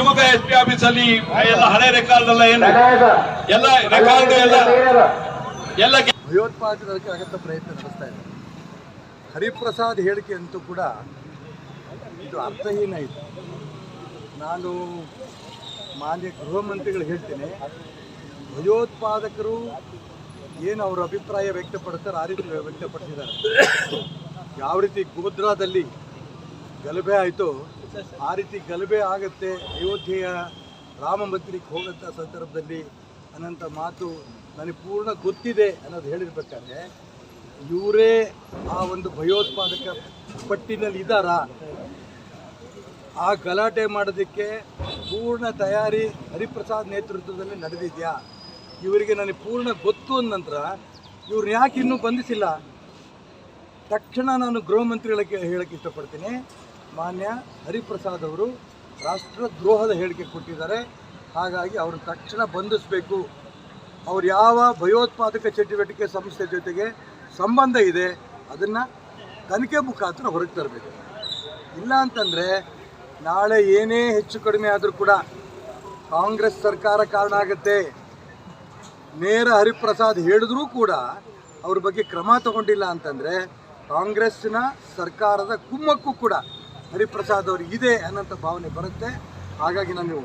Shivamogga S P ಆಫೀಸಲ್ಲಿ ಎಲ್ಲ ಹಳೆ ರೆಕಾರ್ಡ್ ಎಲ್ಲ ಏನು ಎಲ್ಲ ರೆಕಾರ್ಡ್ ಎಲ್ಲ ಎಲ್ಲ ಭಯೋತ್ಪಾದಕರಿಗೆ ಅಗತ್ಯ ಪ್ರಯತ್ನ ನಡೆಸ್ತಾ ಇದೆ. ಹರಿಪ್ರಸಾದ್ ಹೇಳಿಕೆ ಅಂತೂ ಕೂಡ ಇದು ಅರ್ಥಹೀನ ಇದು. ನಾನು ಮಾನ್ಯ ಗೃಹ ಮಂತ್ರಿಗಳು ಹೇಳ್ತೇನೆ ಭಯೋತ್ಪಾದಕರು ಏನು ಅವರ ಅಭಿಪ್ರಾಯ ವ್ಯಕ್ತಪಡ್ತಾರೆ ಆ ರೀತಿ ವ್ಯಕ್ತಪಡಿಸಿದ್ದಾರೆ. ಯಾವ ರೀತಿ ಗೋದ್ರಾದಲ್ಲಿ ಗಲಭೆ ಆಯಿತು ಆ ರೀತಿ ಗಲಭೆ ಆಗುತ್ತೆ, ಅಯೋಧ್ಯೆಯ ರಾಮ ಮಂದಿರಕ್ಕೆ ಹೋಗಂಥ ಸಂದರ್ಭದಲ್ಲಿ ಅನ್ನೋಂಥ ಮಾತು ನನಗೆ ಪೂರ್ಣ ಗೊತ್ತಿದೆ ಅನ್ನೋದು ಹೇಳಿರ್ಬೇಕಾದ್ರೆ, ಇವರೇ ಆ ಒಂದು ಭಯೋತ್ಪಾದಕ ಪಟ್ಟಿನಲ್ಲಿ ಇದ್ದಾರಾ? ಆ ಗಲಾಟೆ ಮಾಡೋದಕ್ಕೆ ಪೂರ್ಣ ತಯಾರಿ ಹರಿಪ್ರಸಾದ್ ನೇತೃತ್ವದಲ್ಲಿ ನಡೆದಿದೆಯಾ? ಇವರಿಗೆ ನನಗೆ ಪೂರ್ಣ ಗೊತ್ತು ಅಂದ ನಂತರ ಇವ್ರು ಯಾಕೆ ಇನ್ನೂ ಬಂಧಿಸಿಲ್ಲ? ತಕ್ಷಣ ನಾನು ಗೃಹ ಮಂತ್ರಿಗಳಿಗೆ ಹೇಳಕ್ಕೆ ಇಷ್ಟಪಡ್ತೀನಿ. ಮಾನ್ಯ ಹರಿಪ್ರಸಾದ್ ಅವರು ರಾಷ್ಟ್ರದ್ರೋಹದ ಹೇಳಿಕೆ ಕೊಟ್ಟಿದ್ದಾರೆ. ಹಾಗಾಗಿ ಅವರು ತಕ್ಷಣ ಬಂಧಿಸಬೇಕು. ಅವ್ರು ಯಾವ ಭಯೋತ್ಪಾದಕ ಚಟುವಟಿಕೆ ಸಂಸ್ಥೆ ಜೊತೆಗೆ ಸಂಬಂಧ ಇದೆ ಅದನ್ನು ತನಿಖೆ ಮುಖಾಂತರ ಹೊರಗೆ ತರಬೇಕು. ಇಲ್ಲ ಅಂತಂದರೆ ನಾಳೆ ಏನೇ ಹೆಚ್ಚು ಕಡಿಮೆ ಆದರೂ ಕೂಡ ಕಾಂಗ್ರೆಸ್ ಸರ್ಕಾರ ಕಾರಣ ಆಗುತ್ತೆ. ನೇರ ಹರಿಪ್ರಸಾದ್ ಹೇಳಿದ್ರೂ ಕೂಡ ಅವ್ರ ಬಗ್ಗೆ ಕ್ರಮ ತಗೊಂಡಿಲ್ಲ ಅಂತಂದರೆ ಕಾಂಗ್ರೆಸ್ನ ಸರ್ಕಾರದ ಕುಮ್ಮಕ್ಕೂ ಕೂಡ ಹರಿಪ್ರಸಾದ್ ಅವರು ಇದೆ ಅನ್ನೋಂಥ ಭಾವನೆ ಬರುತ್ತೆ. ಹಾಗಾಗಿ ನಾನು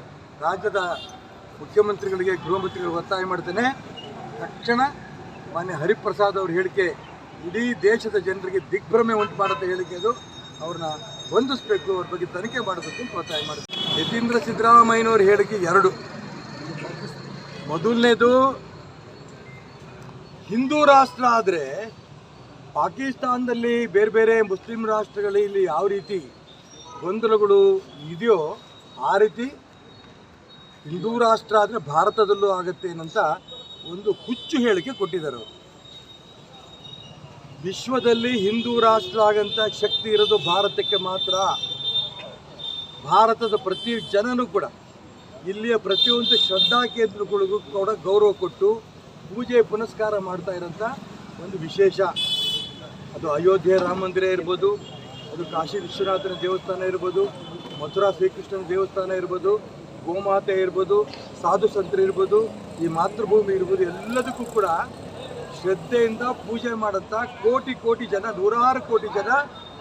ರಾಜ್ಯದ ಮುಖ್ಯಮಂತ್ರಿಗಳಿಗೆ, ಗೃಹ ಒತ್ತಾಯ ಮಾಡ್ತೇನೆ. ತಕ್ಷಣ ಮಾನ್ಯ ಹರಿಪ್ರಸಾದ್ ಅವ್ರ ಹೇಳಿಕೆ ಇಡೀ ದೇಶದ ಜನರಿಗೆ ದಿಗ್ಭ್ರಮೆ ಉಂಟು ಮಾಡುತ್ತೆ ಹೇಳಿಕೆ ಅದು. ಅವ್ರನ್ನ ಬಂಧಿಸಬೇಕು, ಅವ್ರ ಬಗ್ಗೆ ತನಿಖೆ ಮಾಡಬೇಕು ಅಂತ ಒತ್ತಾಯ ಮಾಡ್ತೀನಿ. ಯತೀಂದ್ರ ಸಿದ್ದರಾಮಯ್ಯನವ್ರ ಹೇಳಿಕೆ ಎರಡು. ಮೊದಲನೇದು, ಹಿಂದೂ ರಾಷ್ಟ್ರ ಆದರೆ ಪಾಕಿಸ್ತಾನದಲ್ಲಿ ಬೇರೆ ಬೇರೆ ಮುಸ್ಲಿಂ ರಾಷ್ಟ್ರಗಳಲ್ಲಿ ಯಾವ ರೀತಿ ಗೊಂದಲಗಳು ಇದೆಯೋ ಆ ರೀತಿ ಹಿಂದೂ ರಾಷ್ಟ್ರ ಆದರೆ ಭಾರತದಲ್ಲೂ ಆಗುತ್ತೆ ಏನಂತ ಒಂದು ಹುಚ್ಚು ಹೇಳಿಕೆ ಕೊಟ್ಟಿದ್ದಾರೆ ವಿಶ್ವದಲ್ಲಿ ಹಿಂದೂ ರಾಷ್ಟ್ರ ಆಗಂತ ಶಕ್ತಿ ಇರೋದು ಭಾರತಕ್ಕೆ ಮಾತ್ರ. ಭಾರತದ ಪ್ರತಿ ಜನನೂ ಕೂಡ ಇಲ್ಲಿಯ ಪ್ರತಿಯೊಂದು ಶ್ರದ್ಧಾ ಕೇಂದ್ರಗಳಿಗೂ ಕೂಡ ಗೌರವ ಕೊಟ್ಟು ಪೂಜೆ ಪುನಸ್ಕಾರ ಮಾಡ್ತಾ ಇರೋಂಥ ಒಂದು ವಿಶೇಷ. ಅದು ಅಯೋಧ್ಯೆ ರಾಮ ಮಂದಿರ ಇರ್ಬೋದು ಅದು ಕಾಶಿ ವಿಶ್ವನಾಥನ ದೇವಸ್ಥಾನ ಇರ್ಬೋದು, ಮಥುರಾ ಶ್ರೀಕೃಷ್ಣನ ದೇವಸ್ಥಾನ ಇರ್ಬೋದು, ಗೋಮಾತೆ ಇರ್ಬೋದು, ಸಾಧು ಸಂತರು ಇರ್ಬೋದು, ಈ ಮಾತೃಭೂಮಿ ಇರ್ಬೋದು, ಎಲ್ಲದಕ್ಕೂ ಕೂಡ ಶ್ರದ್ಧೆಯಿಂದ ಪೂಜೆ ಮಾಡೋಂಥ ಕೋಟಿ ಕೋಟಿ ಜನ, ನೂರಾರು ಕೋಟಿ ಜನ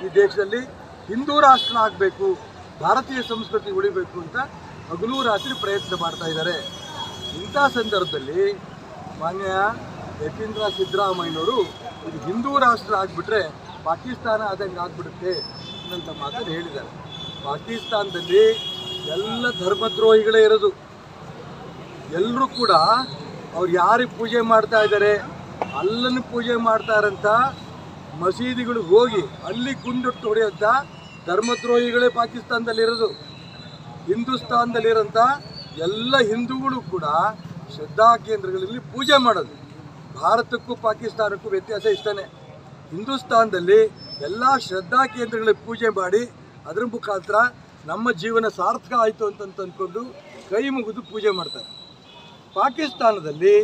ಈ ದೇಶದಲ್ಲಿ ಹಿಂದೂ ರಾಷ್ಟ್ರ ಆಗಬೇಕು, ಭಾರತೀಯ ಸಂಸ್ಕೃತಿ ಉಳಿಬೇಕು ಅಂತ ಹಗಲು ರಾತ್ರಿ ಪ್ರಯತ್ನ ಮಾಡ್ತಾ ಇದ್ದಾರೆ. ಇಂಥ ಸಂದರ್ಭದಲ್ಲಿ ಮಾನ್ಯ ಯತೀಂದ್ರ ಸಿದ್ದರಾಮಯ್ಯನವರು ಇದು ಹಿಂದೂ ರಾಷ್ಟ್ರ ಆಗಿಬಿಟ್ರೆ ಪಾಕಿಸ್ತಾನ ಆದಂಗೆ ಆಗ್ಬಿಡುತ್ತೆ ಅನ್ನೋಂಥ ಮಾತನ್ನು ಹೇಳಿದ್ದಾರೆ. ಪಾಕಿಸ್ತಾನದಲ್ಲಿ ಎಲ್ಲ ಧರ್ಮದ್ರೋಹಿಗಳೇ ಇರೋದು. ಎಲ್ಲರೂ ಕೂಡ ಅವ್ರು ಯಾರಿಗೆ ಪೂಜೆ ಮಾಡ್ತಾ ಇದ್ದಾರೆ, ಅಲ್ಲನ್ನು ಪೂಜೆ ಮಾಡ್ತಾ ಇರೋಂಥ ಮಸೀದಿಗಳಿಗೆ ಹೋಗಿ ಅಲ್ಲಿ ಕುಂದೊಟ್ಟು ಹೊಡೆಯೋಂಥ ಧರ್ಮದ್ರೋಹಿಗಳೇ ಪಾಕಿಸ್ತಾನದಲ್ಲಿರೋದು ಹಿಂದೂಸ್ತಾನದಲ್ಲಿರೋಂಥ ಎಲ್ಲ ಹಿಂದೂಗಳು ಕೂಡ ಶ್ರದ್ಧಾ ಕೇಂದ್ರಗಳಲ್ಲಿ ಪೂಜೆ ಮಾಡೋದು. ಭಾರತಕ್ಕೂ ಪಾಕಿಸ್ತಾನಕ್ಕೂ ವ್ಯತ್ಯಾಸ ಇಷ್ಟನೇ. ಹಿಂದೂಸ್ತಾನದಲ್ಲಿ ಎಲ್ಲ ಶ್ರದ್ಧಾ ಕೇಂದ್ರಗಳಿಗೆ ಪೂಜೆ ಮಾಡಿ ಅದರ ಮುಖಾಂತರ ನಮ್ಮ ಜೀವನ ಸಾರ್ಥಕ ಆಯಿತು ಅಂತ ಅಂದ್ಕೊಂಡು ಕೈ ಮುಗಿದು ಪೂಜೆ ಮಾಡ್ತಾರೆ. ಪಾಕಿಸ್ತಾನದಲ್ಲಿ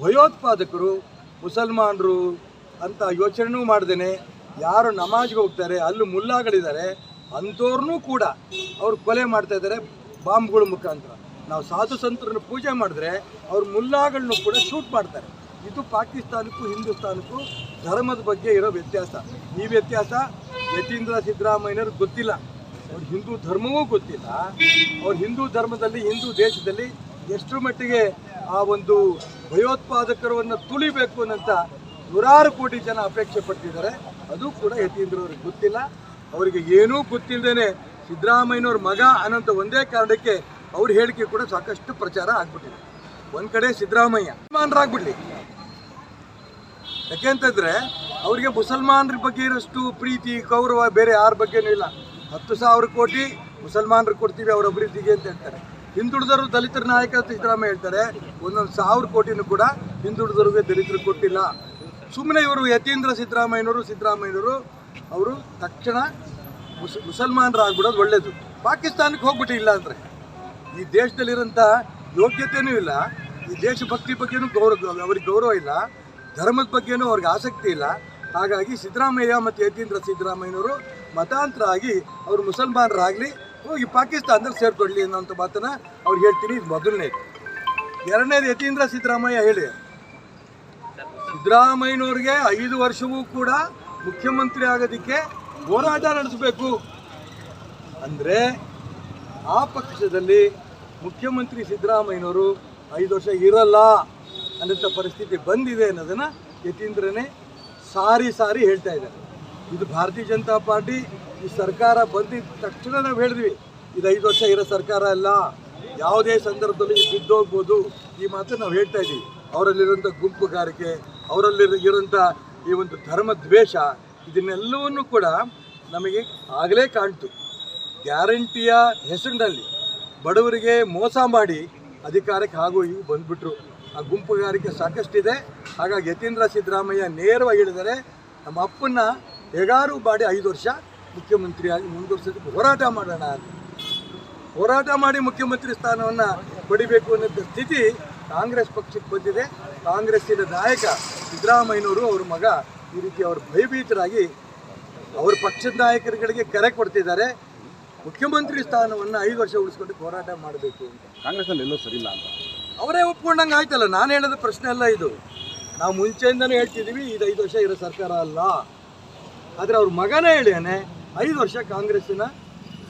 ಭಯೋತ್ಪಾದಕರು, ಮುಸಲ್ಮಾನರು ಅಂತ ಯೋಚನೆನೂ ಮಾಡ್ದೇನೆ. ಯಾರು ನಮಾಜ್ಗೆ ಹೋಗ್ತಾರೆ, ಅಲ್ಲೂ ಮುಲ್ಲಾಗಳಿದ್ದಾರೆ ಅಂಥವ್ರನ್ನೂ ಕೂಡ ಅವ್ರು ಕೊಲೆ ಮಾಡ್ತಾ ಇದ್ದಾರೆ ಬಾಂಬ್ಗಳ ಮುಖಾಂತರ. ನಾವು ಸಾಧು ಸಂತರನ್ನು ಪೂಜೆ ಮಾಡಿದ್ರೆ ಅವ್ರ ಮುಲ್ಲಾಗಳನ್ನು ಕೂಡ ಶೂಟ್ ಮಾಡ್ತಾರೆ. ಇದು ಪಾಕಿಸ್ತಾನಕ್ಕೂ ಹಿಂದೂಸ್ತಾನಕ್ಕೂ ಧರ್ಮದ ಬಗ್ಗೆ ಇರೋ ವ್ಯತ್ಯಾಸ. ಈ ವ್ಯತ್ಯಾಸ ಯತೀಂದ್ರ ಸಿದ್ದರಾಮಯ್ಯನವ್ರಿಗೆ ಗೊತ್ತಿಲ್ಲ. ಅವ್ರ ಹಿಂದೂ ಧರ್ಮವೂ ಗೊತ್ತಿಲ್ಲ. ಅವ್ರ ಹಿಂದೂ ಧರ್ಮದಲ್ಲಿ, ಹಿಂದೂ ದೇಶದಲ್ಲಿ ಎಷ್ಟು ಮಟ್ಟಿಗೆ ಆ ಒಂದು ಭಯೋತ್ಪಾದಕರವನ್ನು ತುಳಿಬೇಕು ಅನ್ನಂತ ನೂರಾರು ಕೋಟಿ ಜನ ಅಪೇಕ್ಷೆ ಪಟ್ಟಿದ್ದಾರೆ. ಅದು ಕೂಡ ಯತೀಂದ್ರ ಅವ್ರಿಗೆ ಗೊತ್ತಿಲ್ಲ. ಅವರಿಗೆ ಏನೂ ಗೊತ್ತಿಲ್ಲದೇನೆ ಸಿದ್ದರಾಮಯ್ಯನವ್ರ ಮಗ ಅನ್ನೋಂಥ ಒಂದೇ ಕಾರಣಕ್ಕೆ ಅವ್ರ ಹೇಳಿಕೆ ಕೂಡ ಸಾಕಷ್ಟು ಪ್ರಚಾರ ಆಗ್ಬಿಟ್ಟಿದೆ. ಒಂದು ಕಡೆ ಸಿದ್ದರಾಮಯ್ಯ ಮುಸಲ್ಮಾನರಾಗ್ಬಿಡ್ಲಿ ಯಾಕೆಂತಂದ್ರೆ ಅವರಿಗೆ ಮುಸಲ್ಮಾನರ ಬಗ್ಗೆ ಇರೋಷ್ಟು ಪ್ರೀತಿ, ಗೌರವ ಬೇರೆ ಯಾರ ಬಗ್ಗೆನೂ ಇಲ್ಲ. ಹತ್ತು ಸಾವಿರ ಕೋಟಿ ಮುಸಲ್ಮಾನರು ಕೊಡ್ತೀವಿ ಅವ್ರ ಅಭಿವೃದ್ಧಿಗೆ ಅಂತ ಹೇಳ್ತಾರೆ. ಹಿಂದುಳಿದವರು ದಲಿತರ ನಾಯಕ ಸಿದ್ದರಾಮಯ್ಯ ಹೇಳ್ತಾರೆ, ಒಂದೊಂದು ಸಾವಿರ ಕೋಟಿನೂ ಕೂಡ ಹಿಂದುಳಿದವ್ರಿಗೆ ದಲಿತರು ಕೊಟ್ಟಿಲ್ಲ. ಸುಮ್ಮನೆ ಇವರು ಯತೀಂದ್ರ ಸಿದ್ದರಾಮಯ್ಯನವರು ಸಿದ್ದರಾಮಯ್ಯನವರು, ಅವರು ತಕ್ಷಣ ಮುಸ್, ಮುಸಲ್ಮಾನರಾಗ್ಬಿಡೋದು ಒಳ್ಳೆಯದು ಪಾಕಿಸ್ತಾನಕ್ಕೆ ಹೋಗ್ಬಿಟ್ಟು ಇಲ್ಲ ಅಂದರೆ. ಈ ದೇಶದಲ್ಲಿರೋಂಥ ಯೋಗ್ಯತೆಯೂ ಇಲ್ಲ, ಈ ದೇಶಭಕ್ತಿ ಬಗ್ಗೆನೂ ಗೌರವ, ಅವ್ರಿಗೆ ಗೌರವ ಇಲ್ಲ. ಧರ್ಮದ ಬಗ್ಗೆನೂ ಅವ್ರಿಗೆ ಆಸಕ್ತಿ ಇಲ್ಲ. ಹಾಗಾಗಿ ಸಿದ್ದರಾಮಯ್ಯ ಮತ್ತು ಯತೀಂದ್ರ ಸಿದ್ದರಾಮಯ್ಯನವರು ಮತಾಂತರ ಆಗಿ ಅವರು ಮುಸಲ್ಮಾನರಾಗಲಿ, ಹೋಗಿ ಪಾಕಿಸ್ತಾನದಲ್ಲಿ ಸೇರ್ಕೊಳ್ಳಿ ಅನ್ನೋಂಥ ಮಾತನ್ನು ಅವ್ರು ಹೇಳ್ತೀನಿ. ಇದು ಮೊದಲನೇದು ಎರಡನೇದು ಯತೀಂದ್ರ ಸಿದ್ದರಾಮಯ್ಯ ಹೇಳಿ. ಸಿದ್ದರಾಮಯ್ಯನವ್ರಿಗೆ ಐದು ವರ್ಷವೂ ಕೂಡ ಮುಖ್ಯಮಂತ್ರಿ ಆಗೋದಕ್ಕೆ ಹೋರಾಟ ನಡೆಸಬೇಕು. ಅಂದರೆ ಆ ಪಕ್ಷದಲ್ಲಿ ಮುಖ್ಯಮಂತ್ರಿ ಸಿದ್ದರಾಮಯ್ಯನವರು ಐದು ವರ್ಷ ಇರಲ್ಲ. ಅನ್ನೋಂಥ ಪರಿಸ್ಥಿತಿ ಬಂದಿದೆ ಅನ್ನೋದನ್ನು ಯತೀಂದ್ರನೇ ಸಾರಿ ಸಾರಿ ಹೇಳ್ತಾ ಇದ್ದಾರೆ. ಇದು ಭಾರತೀಯ ಜನತಾ ಪಾರ್ಟಿ, ಈ ಸರ್ಕಾರ ಬಂದಿದ್ದ ತಕ್ಷಣ ನಾವು ಹೇಳಿದ್ವಿ, ಇದು ಐದು ವರ್ಷ ಇರೋ ಸರ್ಕಾರ ಅಲ್ಲ, ಯಾವುದೇ ಸಂದರ್ಭದಲ್ಲಿ ಬಿದ್ದೋಗ್ಬೋದು, ಈ ಮಾತು ನಾವು ಹೇಳ್ತಾ ಇದ್ದೀವಿ ಅವರಲ್ಲಿರುವಂಥ ಗುಂಪುಗಾರಿಕೆ ಅವರಲ್ಲಿ ಇರುವಂಥ ಈ ಒಂದು ಧರ್ಮ ದ್ವೇಷ, ಇದನ್ನೆಲ್ಲವನ್ನು ಕೂಡ ನಮಗೆ ಆಗಲೇ ಕಾಣ್ತು. ಗ್ಯಾರಂಟಿಯ ಹೆಸರಿನಲ್ಲಿ ಬಡವರಿಗೆ ಮೋಸ ಮಾಡಿ ಅಧಿಕಾರಕ್ಕೆ ಹಾಗೂ ಬಂದ್ಬಿಟ್ರು. ಗುಂಪುಗಾರಿಕೆ ಸಾಕಷ್ಟಿದೆ. ಹಾಗಾಗಿ ಯತೀಂದ್ರ ಸಿದ್ದರಾಮಯ್ಯ ನೇರವಾಗಿ ಹೇಳಿದರೆ ನಮ್ಮ ಅಪ್ಪನ್ನ ಹೆಗಾರು ಬಾಡಿ ಐದು ವರ್ಷ ಮುಖ್ಯಮಂತ್ರಿಯಾಗಿ ಮುಂದುವರಿಸೋದಕ್ಕೆ ಹೋರಾಟ ಮಾಡೋಣ ಅಂತ. ಹೋರಾಟ ಮಾಡಿ ಮುಖ್ಯಮಂತ್ರಿ ಸ್ಥಾನವನ್ನು ಪಡಿಬೇಕು ಅನ್ನೋ ಸ್ಥಿತಿ ಕಾಂಗ್ರೆಸ್ ಪಕ್ಷಕ್ಕೆ ಬಂದಿದೆ. ಕಾಂಗ್ರೆಸ್ಸಿನ ನಾಯಕ ಸಿದ್ದರಾಮಯ್ಯನವರು ಅವ್ರ ಮಗ ಈ ರೀತಿ ಅವರು ಭಯಭೀತರಾಗಿ ಅವ್ರ ಪಕ್ಷದ ನಾಯಕರುಗಳಿಗೆ ಕರೆ ಕೊಡ್ತಿದ್ದಾರೆ. ಮುಖ್ಯಮಂತ್ರಿ ಸ್ಥಾನವನ್ನು ಐದು ವರ್ಷ ಉಳಿಸ್ಕೊಂಡು ಹೋರಾಟ ಮಾಡಬೇಕು ಅಂತ. ಕಾಂಗ್ರೆಸ್ನಲ್ಲಿ ಎಲ್ಲೋ ಸರಿ ಇಲ್ಲ ಅಂತ. ಅವರೇ ಒಪ್ಕೊಂಡಂಗೆ ಆಯ್ತಲ್ಲ, ನಾನು ಹೇಳೋದು ಪ್ರಶ್ನೆ ಅಲ್ಲ ಇದು. ನಾವು ಮುಂಚೆಯಿಂದನೂ ಹೇಳ್ತಿದ್ದೀವಿ, ಇದು ಐದು ವರ್ಷ ಇರೋ ಸರ್ಕಾರ ಅಲ್ಲ. ಆದರೆ ಅವ್ರ ಮಗನೇ ಹೇಳ್ಯಾನೆ ಐದು ವರ್ಷ ಕಾಂಗ್ರೆಸ್ಸಿನ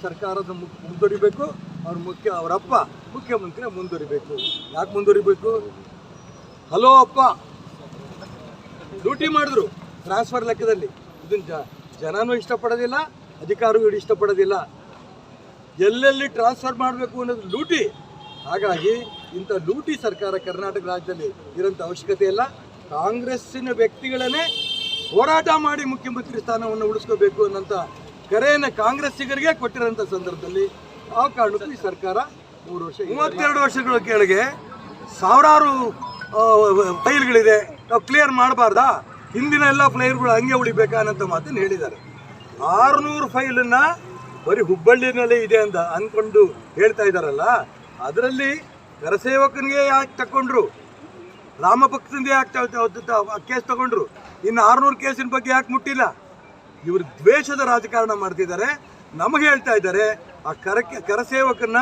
ಸರ್ಕಾರದ ಮುಖ ಮುಂದುವರಿಬೇಕು ಅವ್ರ ಮುಖ್ಯ ಅವರಪ್ಪ ಮುಖ್ಯಮಂತ್ರಿ ಮುಂದುವರಿಬೇಕು ಯಾಕೆ ಮುಂದುವರಿಬೇಕು ಹಲೋ ಅಪ್ಪ. ಡ್ಯೂಟಿ ಮಾಡಿದ್ರು ಟ್ರಾನ್ಸ್ಫರ್ ಲೆಕ್ಕದಲ್ಲಿ. ಇದನ್ನ ಜ, ಜನನೂ ಇಷ್ಟಪಡೋದಿಲ್ಲ ಅಧಿಕಾರಿಗಳು ಇಷ್ಟಪಡೋದಿಲ್ಲ. ಎಲ್ಲೆಲ್ಲಿ ಟ್ರಾನ್ಸ್ಫರ್ ಮಾಡಬೇಕು ಅನ್ನೋದು ಲೂಟಿ. ಹಾಗಾಗಿ ಇಂಥ ಲೂಟಿ ಸರ್ಕಾರ ಕರ್ನಾಟಕ ರಾಜ್ಯದಲ್ಲಿ ಇರೋಂಥ ಅವಶ್ಯಕತೆ ಇಲ್ಲ. ಕಾಂಗ್ರೆಸ್ಸಿನ ವ್ಯಕ್ತಿಗಳನ್ನೇ ಹೋರಾಟ ಮಾಡಿ ಮುಖ್ಯಮಂತ್ರಿ ಸ್ಥಾನವನ್ನು ಉಳಿಸ್ಕೋಬೇಕು ಅನ್ನೋಂಥ ಕರೆಯನ್ನು ಕಾಂಗ್ರೆಸ್ಸಿಗರಿಗೆ ಕೊಟ್ಟಿರೋಂಥ ಸಂದರ್ಭದಲ್ಲಿ ಆ ಕಾರಣಕ್ಕೂ ಈ ಸರ್ಕಾರ ಮೂರು ವರ್ಷ ಮೂವತ್ತೆರಡು ವರ್ಷಗಳ ಕೆಳಗೆ. ಸಾವಿರಾರು ಫೈಲ್ಗಳಿದೆ. ನಾವು ಕ್ಲಿಯರ್ ಮಾಡಬಾರ್ದಾ? ಹಿಂದಿನ ಎಲ್ಲ ಫೈಲ್ಗಳು ಹಂಗೆ ಉಳಿಬೇಕಾ ಅನ್ನೋಂಥ ಮಾತನ್ನು ಹೇಳಿದ್ದಾರೆ. ಆರುನೂರು ಫೈಲನ್ನು ಬರೀ ಹುಬ್ಬಳ್ಳಿನಲ್ಲೇ ಇದೆ ಅಂತ ಅಂದ್ಕೊಂಡು ಹೇಳ್ತಾ ಇದ್ದಾರಲ್ಲ, ಅದರಲ್ಲಿ ಕರಸೇವಕನಿಗೆ ಯಾಕೆ ತಗೊಂಡ್ರು ರಾಮಭಕ್ತನಿಗೆ ಯಾಕೆ ಕೇಸ್ ತಗೊಂಡ್ರು ಇನ್ನು ಆರುನೂರು ಕೇಸಿನ ಬಗ್ಗೆ ಯಾಕೆ ಮುಟ್ಟಿಲ್ಲ? ಇವರು ದ್ವೇಷದ ರಾಜಕಾರಣ ಮಾಡ್ತಿದ್ದಾರೆ. ನಮಗೆ ಹೇಳ್ತಾ ಇದ್ದಾರೆ, ಆ ಕರಕ್ಕೆ ಕರಸೇವಕನ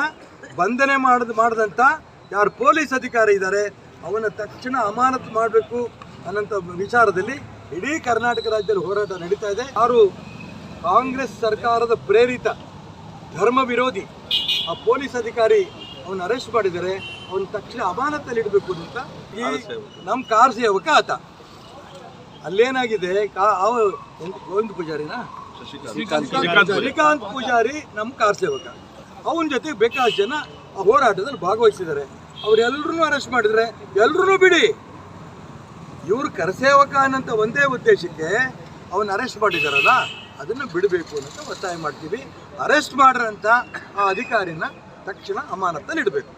ಬಂಧನೆ ಮಾಡಿದ ಮಾಡಿದಂಥ ಯಾರು ಪೊಲೀಸ್ ಅಧಿಕಾರಿ ಇದ್ದಾರೆ ಅವನ ತಕ್ಷಣ ಅಮಾನತು ಮಾಡಬೇಕು ಅನ್ನೋಂಥ ವಿಚಾರದಲ್ಲಿ ಇಡೀ ಕರ್ನಾಟಕ ರಾಜ್ಯದಲ್ಲಿ ಹೋರಾಟ ನಡೀತಾ ಇದೆ. ಯಾರು ಕಾಂಗ್ರೆಸ್ ಸರ್ಕಾರದ ಪ್ರೇರಿತ, ಧರ್ಮ ವಿರೋಧಿ, ಆ ಪೊಲೀಸ್ ಅಧಿಕಾರಿ ಅವನ್ನ ಅರೆಸ್ಟ್ ಮಾಡಿದರೆ ಅವನ ತಕ್ಷಣ ಅಮಾನತಲ್ಲಿ ಇಡಬೇಕು ಅಂತ ಈ ನಮ್ಮ ಕಾರ್ ಸೇವಕ ಆತ. ಅಲ್ಲೇನಾಗಿದೆ? ಕಾ- ಅವ ಗೋವಿಂದ ಪೂಜಾರಿನಾ? ಶ್ರೀಕಾಂತ್ ಪೂಜಾರಿ. ನಮ್ಮ ಕಾರ್ ಸೇವಕ. ಅವನ ಜೊತೆ ಬೇಕಾದ ಜನ ಆ ಹೋರಾಟದಲ್ಲಿ ಭಾಗವಹಿಸಿದ್ದಾರೆ. ಅವರೆಲ್ಲರೂ ಅರೆಸ್ಟ್ ಮಾಡಿದ್ರೆ ಎಲ್ರೂ ಬಿಡಿ. ಇವರು ಕರಸೇವಕ ಅನ್ನೋಂಥ ಒಂದೇ ಉದ್ದೇಶಕ್ಕೆ ಅವನ್ನ ಅರೆಸ್ಟ್ ಮಾಡಿದಾರಲ್ಲ ಅದನ್ನ ಬಿಡಬೇಕು ಅಂತ ಒತ್ತಾಯ ಮಾಡ್ತೀವಿ. ಅರೆಸ್ಟ್ ಮಾಡ್ರಂತ ಆ ಅಧಿಕಾರಿನ ತಕ್ಷಣ ಅಮಾನತಲ್ಲಿ ಇಡಬೇಕು.